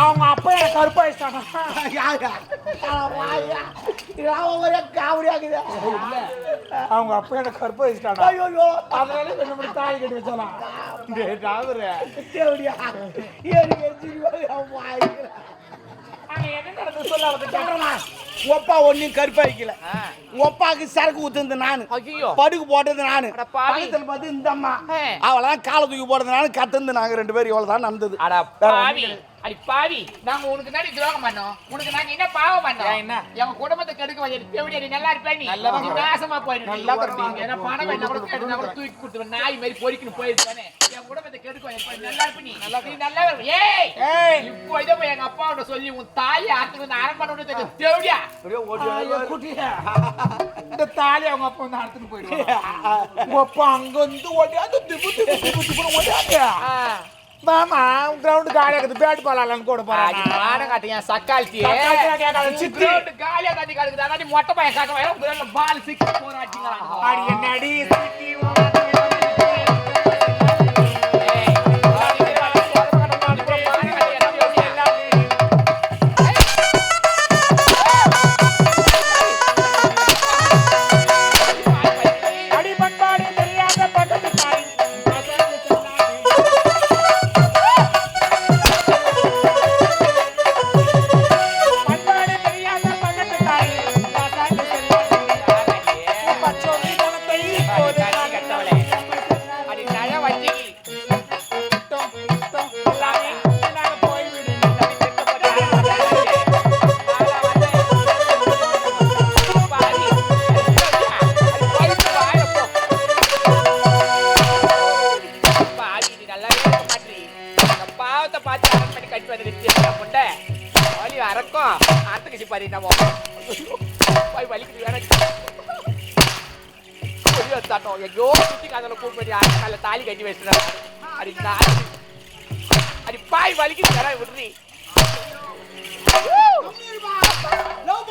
அவங்க அப்பா எனக்கு கருப்பாயிட்டாங்க ஒரே காமெடியாக்குது அவங்க அப்பா எனக்கு கருப்பாயிட்டாங்க ஐயோ அதனால என்ன பண்ணி தாய் கட்டி வச்சலாம் ஒப்பா ஒன்னும் கருப்பாய்க்கல. ஒப்பாக்கு சரக்கு ஊத்துனது நானு. ஐயோ படுக்கு போட்டது நானு. பக்கத்துல பார்த்து இந்த அம்மா. அவளாம் காலை தூக்கி போட்டது நானு கத்துந்து நாங்க ரெண்டு பேரும். இவ்வளவு தான் நடந்தது அட பாவி நாங்க உனக்கு நடி துரோகம் பண்ணோம். உனக்கு நாங்க என்ன பாவம் பண்ணோம்? ஏன் என்ன? எங்க குடும்பத்தை கெடுக்க வச்சு எப்படி நீ. நல்லா இருப்ப நீ. நாசமா போயிடு நல்லா இருப்பேன். ஏன்னா பணம் வேணா கூட கேட்டு கூட தூக்கி கொடுத்துருவேன். நாய் மாதிரி பொறிக்கணும் போயிருப்பானே. என் குடும்பத்தை கெடுக்க வச்சு நல்லா இருப்ப நீ. நல்லா நீ நல்லா ஏய்! இப்போ இதை போய் எங்க அப்பாவோட சொல்லி உன் தாய் ஆத்துக்கு வந்து அரண்மனை தெரியும் தேவடியா. இந்த தாலி அவங்க அப்பா வந்து அடுத்துட்டு போயிடுவாங்க. அப்பா அங்க வந்து ஓடியாந்து திப்பு திப்பு திப்பு மாமா கிரவுண்ட் காலியா இருக்குது. பேட் பாலாலன்னு கூட போறாங்க காட்டுங்க சக்கால்த்தி சித்தி. காலியா தண்ணி காட்டுக்குது அதான் மொட்டை பையன் வேற பால் சிக்கி போராட்டிங்களா அடி என்னடி சிட்டி போய் வலிக்குது ஐயோ, தட்டம் எங்கேயோ சுத்தி காதல கூப்பிட்டு கால தாலி கட்டி வச்சுட்டாரு அடி நாய் அடி. பாய் வலிக்குது வேற விடுறி? Love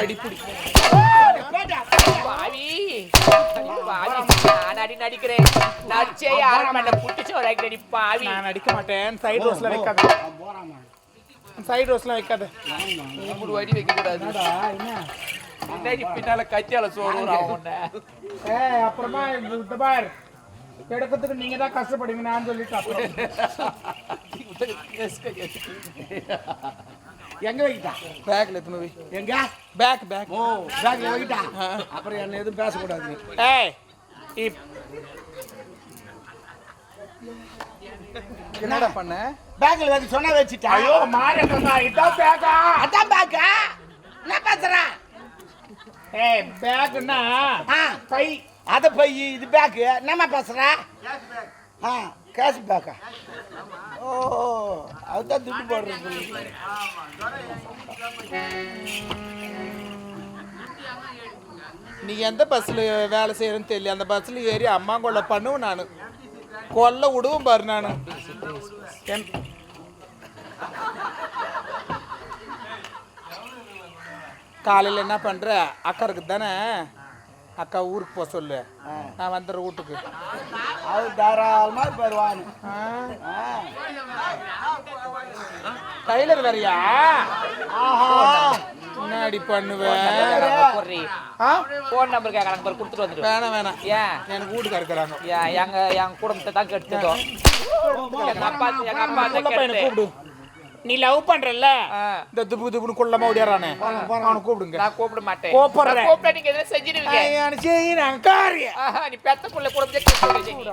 அடிப்புடி. பாவி நான் அடி நடிக்கிறேன். நடிச்சே யாரும் பண்ண ஒரு அடி பாவி. நான் நடிக்க மாட்டேன். சைடு ரோஸ்ல வைக்காத. சைடு ரோஸ்ல வைக்காத. மூணு அடி வைக்க பின்னால கத்தியால சோறு ஏ அப்புறமா இந்த நீங்க தான் கஷ்டப்படுவீங்க நான் சொல்லிட்டேன் எங்க வைக்கிட்டா? பேக்ல எத்தனை போய். எங்க? பேக் பேக் ஓ பேக்ல வைக்கிட்டா? அப்புறம் என்ன எதுவும் பேசக்கூடாது. ஏய் இப் என்னடா பண்ண? பேக்ல வச்சு சொன்னா வச்சுட்டா? ஐயோ மாறட்டா இதான் பேக்கா அதான் பேக்கா என்ன பேசுற? ஏய் பேக்னா ஆ. பை. அத போய் இது பேக்கு என்னம்மா பேசுற? ஆ. கேஷ் பேக்கா? ஓ அதுதான் துட்டு போடுறது. நீ எந்த பஸ்ஸில் வேலை செய்யறேன்னு தெரியல. அந்த பஸ்ஸில் ஏறி அம்மா கொள்ள பண்ணுவேன் நான். கொல்ல விடுவும் பாரு நான். காலையில் என்ன பண்ணுற அக்கா இருக்குது தானே அக்கா ஊருக்கு போக சொல்லு. நான் வந்துடுறேன் வீட்டுக்கு. அது தாராளமா போயிடுவானு டைலர் வேறையா? ஆஹா. முன்னாடி பண்ணுவேன் போடுறி ஆ? போன் நம்பர் கேட்கறாங்க பாரு கொடுத்துட்டு வந்துரு வேணாம் வேணாம். ஏன் எனக்கு வீட்டுக்கு இருக்கிறாங்க ஏன் எங்க என் குடும்பத்தை தான் கெடுத்ததோ எங்க அப்பா எங்க அப்பா கூப்பிடு. நீ லவ் பண்றல்ல. இந்த துப்பு துப்புன்னு குள்ளமா ஓடியாரானே? அவனை கூப்பிடுங்க. நான் கூப்பிட மாட்டேன். கூப்பிடுறேன். நான் கூப்பிட்டா நீங்க எதுவும் செஞ்சிருவீங்க ஐயானு செய்யறான்? காரியம். ஆஹா, நீ பெத்த புள்ள குடும்பத்தை கெடுத்து நீ.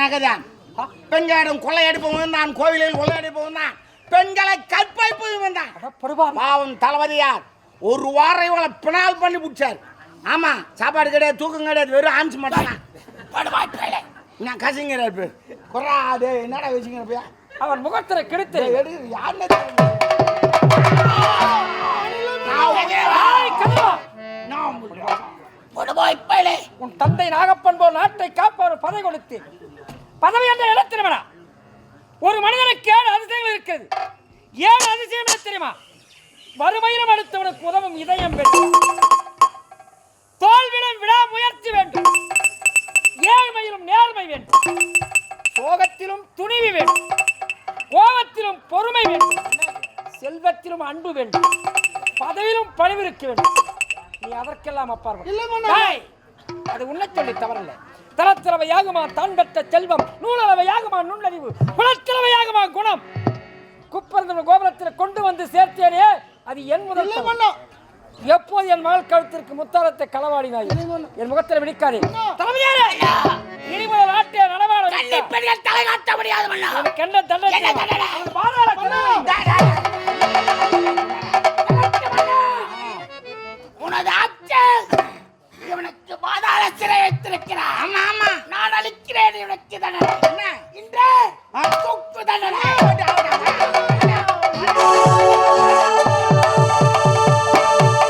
நகைதான். பெண்களிடம் கொள்ளையடிப்பவன் தான் கோவிலில் கொள்ளையடிப்பவன் தான் பெண்களை கற்பழிப்பவன் தான். பாவம் தளபதியார். ஒரு வாரம் இவளை பினால் பண்ணி பிடிச்சார். ஆமா சாப்பாடு கிடையாது தூக்கம் கிடையாது வெறும் ஆன்ஸ் மட்டும். நான் கசிங்கிற இருப்பு குறா அது என்னடா வச்சுங்கிறப்பியா அவன் முகத்திரை கெடுத்து. எடு யாருன்னு. உன் தந்தை நாகப்பன் போல் நாட்டை காப்பவர் பதவி கொடுத்து பதவி என்ற இடத்தினவனா ஒரு மனிதனுக்கு ஏழு அதிசயங்கள் இருக்கிறது. ஏழு அதிசயம் என்ன தெரியுமா? வறுமையிலும் அடுத்தவனுக்கு உதவும் இதயம் வேண்டும். தோல்வியிலும் விடா முயற்சி வேண்டும். ஏழ்மையிலும் நேர்மை வேண்டும். சோகத்திலும் துணிவு வேண்டும். கோபத்திலும் பொறுமை வேண்டும். செல்வத்திலும் அன்பு வேண்டும். பதவியிலும் பணிவிருக்க வேண்டும். நீ அதற்கெல்லாம் டேய், அது உன்னை சொல்லி தவறல்ல. தரத்திறவையாகுமா தான் பெற்ற செல்வம் நூலளவையாகுமா நுண்ணறிவு குலத்திறவையாகுமா குணம்? குப்பரந்தன கோபுரத்தில் கொண்டு வந்து சேர்த்தேனே அது என் முதல். எப்போது என் மகள் கழுத்திற்கு முத்தாரத்தை களவாடினாய்? என் முகத்தில் விழிக்காதே. தலைமையாரே இனி முதல் நாட்டை நடமாட கன்னி விட்டார். பெண்கள் தலை காட்ட முடியாது என்ன தண்டனை.